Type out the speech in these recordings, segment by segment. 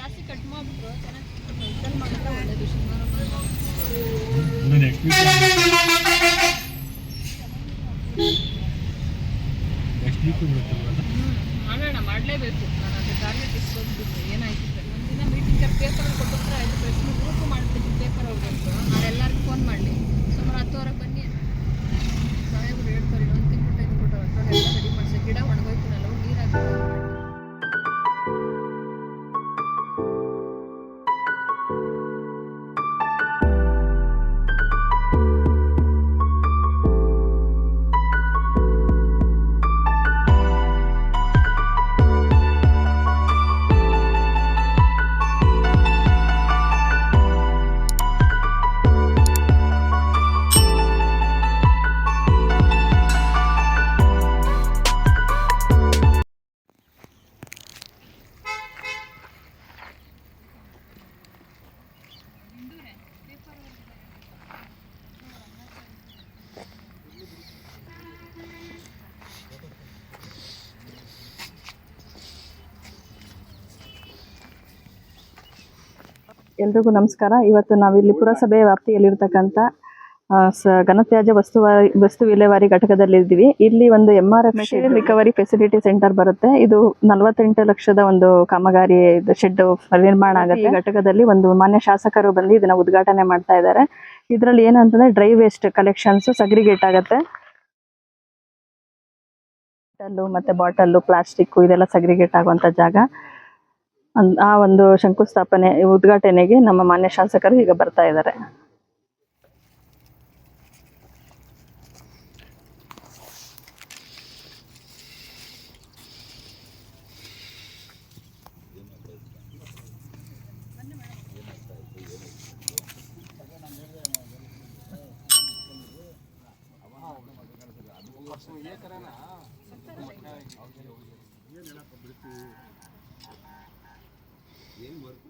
ಜಾಸ್ತಿ ಕಟ್ ಮಾಡ್ಬಿಟ್ರು ಚೆನ್ನಾಗಿ ಮಾಡಿದ್ರೆ ಸುಮಾರು ನೆಕ್ಸ್ಟ್ ವೀಕ್ ನೆಕ್ಸ್ಟ್ ವೀಕ್ ಮಾಡೋಣ ಮಾಡಲೇಬೇಕು. ನಾನು ಅದು ಟಾರ್ಗೆಟ್ ಇಸ್ಕೊಂಡ್ಬಿಟ್ಟು ಏನಾಯ್ತು ಒಂದಿನ ಮೀಟಿಂಗ್ ಪೇಪರ್ ಕೊಟ್ಟಿದ್ರೆ ಆಯ್ತು. ಪ್ರೆಸ್ ಗ್ರೂಪ್ ಮಾಡ್ತೀನಿ ಪೇಪರ್ ಹೋಗ್ಬೇಕು ನಾಳೆಲ್ಲರಿಗೂ ಫೋನ್ ಮಾಡಲಿ. ಸುಮಾರು ಹತ್ತುವರೆಗೆ ಬನ್ನಿ. ಸಾಹೇಬ್ರು ಹೇಳ್ತಾರೆ ಒಂದು ತಿಂಗಳು ಟೈಮ್ ಕೊಟ್ಟರು. ಅಷ್ಟೊಂದು ಎಲ್ಲ ರೆಡಿ ಮಾಡಿಸಿ ಗಿಡ ಒಣಗೋಯ್ತು ನಾವು ನೀರಾಗಿ ಎಲ್ರಿಗೂ ನಮಸ್ಕಾರ. ಇವತ್ತು ನಾವಿಲ್ಲಿ ಪುರಸಭೆ ವ್ಯಾಪ್ತಿಯಲ್ಲಿರ್ತಕ್ಕಂಥ ಸ ಘನತ್ಯಾಜ್ಯ ವಸ್ತುವಾರಿ ವಸ್ತು ವಿಲೇವಾರಿ ಘಟಕದಲ್ಲಿದ್ದೀವಿ. ಇಲ್ಲಿ ಒಂದು M R F recovery facility centre ಬರುತ್ತೆ. ಇದು ನಲವತ್ತೆಂಟು ಲಕ್ಷದ ಒಂದು ಕಾಮಗಾರಿ ಶೆಡ್ ನಿರ್ಮಾಣ ಆಗುತ್ತೆ. ಘಟಕದಲ್ಲಿ ಒಂದು ಮಾನ್ಯ ಶಾಸಕರು ಬಂದು ಇದನ್ನ ಉದ್ಘಾಟನೆ ಮಾಡ್ತಾ ಇದ್ದಾರೆ. ಇದರಲ್ಲಿ ಏನಂತಂದ್ರೆ ಡ್ರೈ ವೇಸ್ಟ್ ಕಲೆಕ್ಷನ್ಸ್ ಸಗ್ರಿಗೇಟ್ ಆಗುತ್ತೆ. ಬಾಟಲ್ಲು ಮತ್ತೆ ಬಾಟಲ್ಲು ಪ್ಲಾಸ್ಟಿಕ್ ಇದೆಲ್ಲ ಸಗ್ರಿಗೇಟ್ ಆಗುವಂತ ಜಾಗ. ಆ ಒಂದು ಶಂಕುಸ್ಥಾಪನೆ ಉದ್ಘಾಟನೆಗೆ ನಮ್ಮ ಮಾನ್ಯ ಶಾಸಕರು ಈಗ ಬರ್ತಾ ಇದ್ದಾರೆ. ఏం వర్క్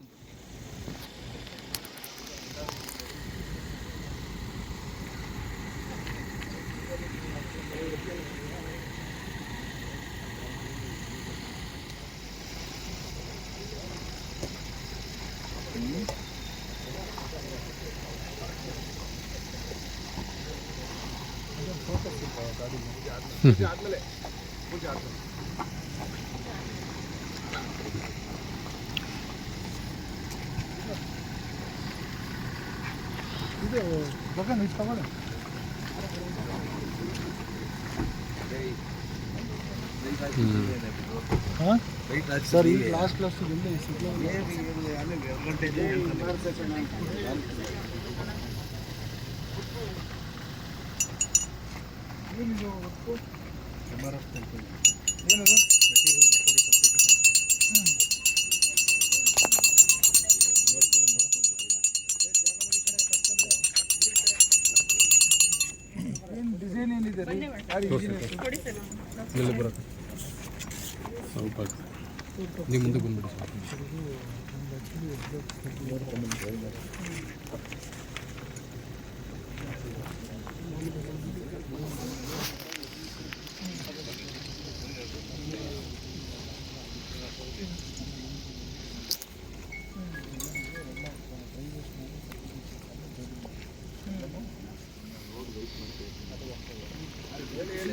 ಮುಂಚೆ ಆದ್ಮೇಲೆ ಮುಂಚೆ ಆದ್ಮೇಲೆ ಸರ್ ಈಗ ಲಾಸ್ಟ್ ಲಾಸ್ಟ್ ಡಿಸೈನ್ ಎಲ್ಲ ಬರುತ್ತೆ ಸ್ವಲ್ಪ ನೀವು ಮುಂದೆ ಬಂದ್ಬಿಡಿ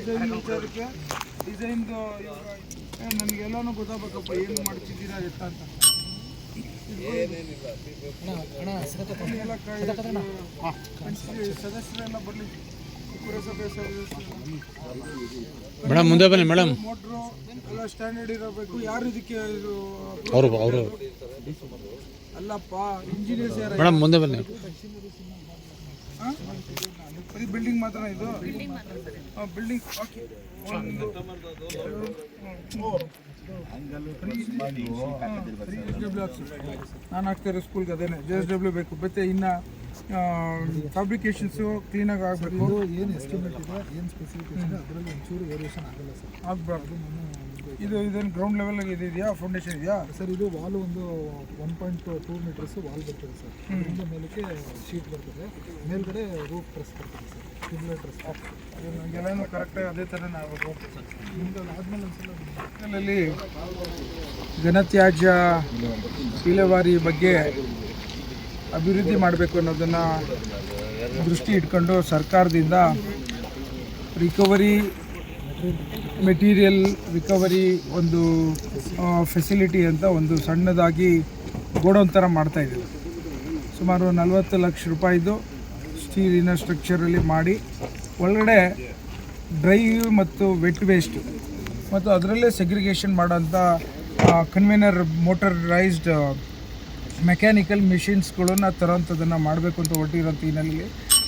ಡಿಸೈನ್ ವಿಚಾರಕ್ಕೆ? ಡಿಸೈನ್ದು ನನಗೆಲ್ಲನೂ ಗೊತ್ತಾಗಬೇಕಪ್ಪ ಏನು ಮಾಡ್ತಿದ್ದೀರಾ ಎತ್ತ ಅಂತ. ಸದಸ್ಯರೆಲ್ಲ ಬರಲಿ. ಪುರಸಭೆ ಸದಸ್ಯರು. ಮೇಡಮ್ ಮುಂದೆ ಬನ್ನಿ ಮೇಡಮ್ ಮೋಟ್ರು ಎಲ್ಲ ಸ್ಟ್ಯಾಂಡರ್ಡ್ ಇರಬೇಕು. ಯಾರು ಇದಕ್ಕೆ ಇದು ಅವರು ಅವರು. ಅಲ್ಲಪ್ಪ ಇಂಜಿನಿಯರ್ಸ್ ಯಾರು? ಮೇಡಮ್ ಮುಂದೆ ಬನ್ನಿ? ಬರೀ ಬಿಲ್ಡಿಂಗ್ ಮಾತ್ರ ಇದು ಬಿಲ್ಡಿಂಗ್ ಓಕೆ ಒಂದು ನಾನು ಹಾಕ್ತಾರೆ ಸ್ಕೂಲ್ಗೆ ಅದೇನೆ. ಜೆ ಎಸ್ ಡಬ್ಲ್ಯೂ ಬೇಕು. ಮತ್ತೆ ಇನ್ನು ಫ್ಯಾಬ್ರಿಕೇಶನ್ಸು ಕ್ಲೀನಾಗಿ ಆಗಬೇಕು ಏನು ಎಸ್ಟಿಮೇಟ್ ಇದೆ? ಏನು ಸ್ಪೆಸಿಫಿಕೇಶನ್ ಅದರಲ್ಲಿ ಒಂಚೂರು ವೇರಿಯೇಷನ್ ಆಗಲ್ಲ ಸರ್. ಆಗ್ಬಾರ್ದು. ಇದು ಇದೇನು ಗ್ರೌಂಡ್ ಲೆವೆಲ್ ಇದೆಯಾ ಫೌಂಡೇಶನ್ ಇದೆಯಾ? ಸರ್ ಇದು ವಾಲ್ ಒಂದು one point two metres wall ಬರ್ತದೆ ಸರ್. ಇದು ಮೇಲಕ್ಕೆ ಶೀಟ್ ಬರ್ತದೆ. ಮೇಲ್ಗಡೆ ರೂಪ್ ಟ್ರೆಸ್ ಬರ್ತದೆ ಸರ್. ಟ್ಯೂಬ್ಲೈಟ್ ಟ್ರೆಸ್ ಎಲ್ಲ ಕರೆಕ್ಟಾಗಿ ಅದೇ ಥರ ನಾವು ನಿಮ್ದು ಆದ್ಮೇಲೆ ಒಂದ್ಸಲ ಘನತ್ಯಾಜ್ಯ ವಿಲೇವಾರಿ ಬಗ್ಗೆ ಅಭಿವೃದ್ಧಿ ಮಾಡಬೇಕು ಅನ್ನೋದನ್ನು ದೃಷ್ಟಿ ಇಟ್ಕೊಂಡು ಸರ್ಕಾರದಿಂದ ರಿಕವರಿ ಮೆಟೀರಿಯಲ್ ರಿಕವರಿ ಒಂದು ಫೆಸಿಲಿಟಿ ಅಂತ ಒಂದು ಸಣ್ಣದಾಗಿ ಗೋಡೌನ್ ಥರ ಮಾಡ್ತಾಯಿದ್ದೀವಿ ಸುಮಾರು ನಲವತ್ತು ಲಕ್ಷ ರೂಪಾಯಿದು ಸ್ಟೀಲಿನ ಸ್ಟ್ರಕ್ಚರಲ್ಲಿ ಮಾಡಿ, ಒಳಗಡೆ ಡ್ರೈ ಮತ್ತು ವೆಟ್ ವೇಸ್ಟ್ ಮತ್ತು ಅದರಲ್ಲೇ ಸೆಗ್ರಿಗೇಷನ್ ಮಾಡೋಂಥ ಕನ್ವೇನರ್ ಮೋಟರೈಸ್ಡ್ ಮೆಕ್ಯಾನಿಕಲ್ ಮಿಷಿನ್ಸ್ಗಳನ್ನ ತರೋಂಥದ್ದನ್ನು ಮಾಡಬೇಕು ಅಂತ ಹೊರಟಿರೋಂಥ ಹಿನ್ನೆಲೆಯಲ್ಲಿ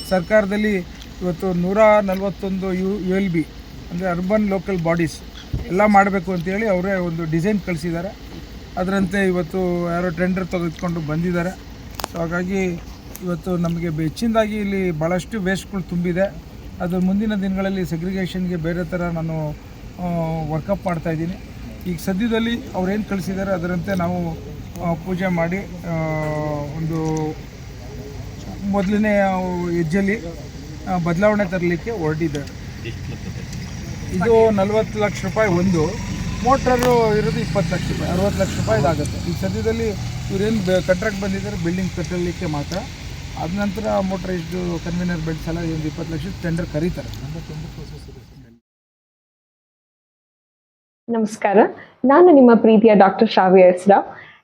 ಸರ್ಕಾರದಲ್ಲಿ ಇವತ್ತು ನೂರ ನಲವತ್ತೊಂದು ಯು ಯು ಎಲ್ ಬಿ ಅಂದರೆ ಅರ್ಬನ್ ಲೋಕಲ್ ಬಾಡೀಸ್ ಎಲ್ಲ ಮಾಡಬೇಕು ಅಂತೇಳಿ ಅವರೇ ಒಂದು ಡಿಸೈನ್ ಕಳಿಸಿದ್ದಾರೆ. ಅದರಂತೆ ಇವತ್ತು ಯಾರೋ ಟೆಂಡರ್ ತೆಗೆದುಕೊಂಡು ಬಂದಿದ್ದಾರೆ. ಸೊ ಹಾಗಾಗಿ ಇವತ್ತು ನಮಗೆ ಹೆಚ್ಚಿನದಾಗಿ ಇಲ್ಲಿ ಭಾಳಷ್ಟು ವೇಸ್ಟ್ಗಳು ತುಂಬಿದೆ. ಅದು ಮುಂದಿನ ದಿನಗಳಲ್ಲಿ ಸೆಗ್ರಿಗೇಷನ್ಗೆ ಬೇರೆ ಥರ ನಾನು ವರ್ಕಪ್ ಮಾಡ್ತಾ ಇದ್ದೀನಿ. ಈಗ ಸದ್ಯದಲ್ಲಿ ಅವ್ರೇನು ಕಳಿಸಿದ್ದಾರೆ, ಅದರಂತೆ ನಾವು ಪೂಜೆ ಮಾಡಿ ಒಂದು ಮೊದಲನೇ ಹೆಜ್ಜೆಯಲ್ಲಿ ಬದಲಾವಣೆ ತರಲಿಕ್ಕೆ ಹೊರಟಿದ್ದಾರೆ. ಇದು ನಲ್ವತ್ತು ಲಕ್ಷ ರೂಪಾಯಿ ಒಂದು. ಮೋಟ್ರು ಇರೋದು ಇಪ್ಪತ್ತು ಲಕ್ಷ ರೂಪಾಯಿ, ಅರವತ್ತು ಲಕ್ಷ ರೂಪಾಯಿ ಇದಾಗುತ್ತೆ ಈ ಸದ್ಯದಲ್ಲಿ ಇವರೇನು ಕಾಂಟ್ರಾಕ್ಟ್ ಬಂದಿದ್ದಾರೆ ಬಿಲ್ಡಿಂಗ್ ಕಟ್ಟಲಿಕ್ಕೆ ಮಾತ್ರ. ಅದ ನಂತರ ಮೋಟ್ರೈಸ್ಡು ಕನ್ವೀನರ್ ಬೆಡ್ಸ್ ಎಲ್ಲ ಒಂದು ಇಪ್ಪತ್ತು ಲಕ್ಷ ಟೆಂಡರ್ ಕರೀತಾರೆ. ನಮಸ್ಕಾರ. ನಾನು ನಿಮ್ಮ ಪ್ರೀತಿಯ ಡಾಕ್ಟರ್ ಶ್ರಾವ್ಯ ಹೆಸ್ರಾ.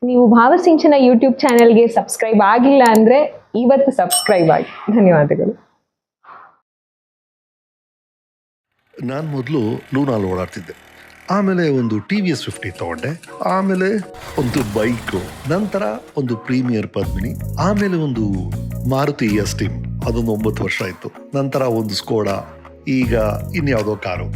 ನೀವು ಭಾವಸಿಂಚನ ಯೂಟ್ಯೂಬ್ ಚಾನೆಲ್ಗೆ ಸಬ್ಸ್ಕ್ರೈಬ್ ಆಗಿಲ್ಲ ಅಂದರೆ ಇವತ್ತು ಸಬ್ಸ್ಕ್ರೈಬ್ ಆಗಿ. ಧನ್ಯವಾದಗಳು. ನಾನು ಮೊದಲು ಲೂನಾಲ್ ಓಡಾಡ್ತಿದ್ದೆ. ಆಮೇಲೆ ಒಂದು ಟಿ ವಿ ಎಸ್ ಫಿಫ್ಟಿ ತೊಗೊಂಡೆ. ಆಮೇಲೆ ಒಂದು ಬೈಕು, ನಂತರ ಒಂದು ಪ್ರೀಮಿಯರ್ ಪದ್ಮಿನಿ, ಆಮೇಲೆ ಒಂದು ಮಾರುತಿ ಎಸ್ ಟೀಮ್ ಅದೊಂದು ಒಂಬತ್ತು ವರ್ಷ ಆಯಿತು. ನಂತರ ಒಂದು ಸ್ಕೋಡಾ, ಈಗ ಇನ್ಯಾವುದೋ ಕಾರು.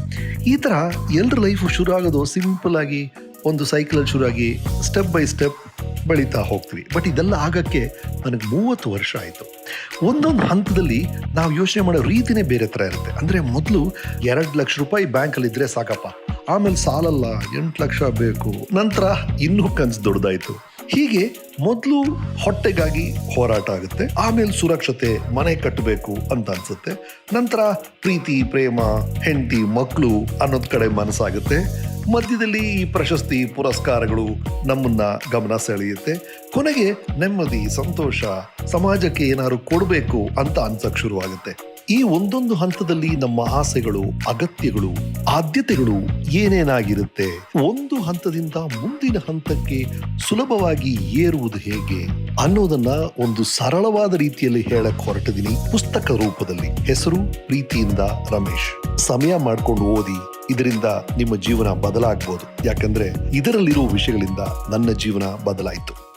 ಈ ಥರ ಎಲ್ಲರ ಲೈಫು ಶುರು ಆಗೋದು ಸಿಂಪಲ್ ಆಗಿ ಒಂದು ಸೈಕಲಲ್ಲಿ ಶುರು ಆಗಿ ಸ್ಟೆಪ್ ಬೈ ಸ್ಟೆಪ್ ಬೆಳೀತಾ ಹೋಗ್ತೀವಿ. ಬಟ್ ಇದೆಲ್ಲ ಆಗಕ್ಕೆ ನನಗೆ ಮೂವತ್ತು ವರ್ಷ ಆಯಿತು. ಒಂದೊಂದು ಹಂತದಲ್ಲಿ ನಾವು ಯೋಚನೆ ಮಾಡೋ ರೀತಿನೇ ಬೇರೆ ಥರ ಇರುತ್ತೆ. ಅಂದರೆ ಮೊದಲು ಎರಡು ಲಕ್ಷ ರೂಪಾಯಿ ಬ್ಯಾಂಕಲ್ಲಿ ಇದ್ರೆ ಸಾಕಪ್ಪ. ಆಮೇಲೆ ಸಾಲಲ್ಲ, ಎಂಟು ಲಕ್ಷ ಬೇಕು. ನಂತರ ಇನ್ನೂ ಕನ್ಸು ದೊಡ್ಡದಾಯಿತು. ಹೀಗೆ ಮೊದಲು ಹೊಟ್ಟೆಗಾಗಿ ಹೋರಾಟ ಆಗುತ್ತೆ. ಆಮೇಲೆ ಸುರಕ್ಷತೆ, ಮನೆ ಕಟ್ಟಬೇಕು ಅಂತ ಅನ್ಸುತ್ತೆ. ನಂತರ ಪ್ರೀತಿ, ಪ್ರೇಮ, ಹೆಂಡತಿ ಮಕ್ಕಳು ಅನ್ನೋದ್ ಕಡೆ ಮನಸ್ಸಾಗುತ್ತೆ. ಮಧ್ಯದಲ್ಲಿ ಈ ಪ್ರಶಸ್ತಿ ಪುರಸ್ಕಾರಗಳು ನಮ್ಮನ್ನ ಗಮನ ಸೆಳೆಯುತ್ತೆ. ಕೊನೆಗೆ ನೆಮ್ಮದಿ, ಸಂತೋಷ, ಸಮಾಜಕ್ಕೆ ಏನಾದ್ರು ಕೊಡಬೇಕು ಅಂತ ಅನ್ಸಕ್ ಶುರುವಾಗುತ್ತೆ. ಈ ಒಂದೊಂದು ಹಂತದಲ್ಲಿ ನಮ್ಮ ಆಸೆಗಳು, ಅಗತ್ಯಗಳು, ಆದ್ಯತೆಗಳು ಏನೇನಾಗಿರುತ್ತೆ, ಒಂದು ಹಂತದಿಂದ ಮುಂದಿನ ಹಂತಕ್ಕೆ ಸುಲಭವಾಗಿ ಏರುವುದು ಹೇಗೆ ಅನ್ನೋದನ್ನ ಒಂದು ಸರಳವಾದ ರೀತಿಯಲ್ಲಿ ಹೇಳಕ್ ಹೊರಟಿದ್ದೀನಿ ಪುಸ್ತಕ ರೂಪದಲ್ಲಿ. ಹೆಸರು, ಪ್ರೀತಿಯಿಂದ ರಮೇಶ್. ಸಮಯ ಮಾಡ್ಕೊಂಡು ಓದಿ ಇದರಿಂದ ನಿಮ್ಮ ಜೀವನ ಬದಲಾಗ್ಬೋದು. ಯಾಕಂದ್ರೆ ಇದರಲ್ಲಿರುವ ವಿಷಯಗಳಿಂದ ನನ್ನ ಜೀವನ ಬದಲಾಯಿತು.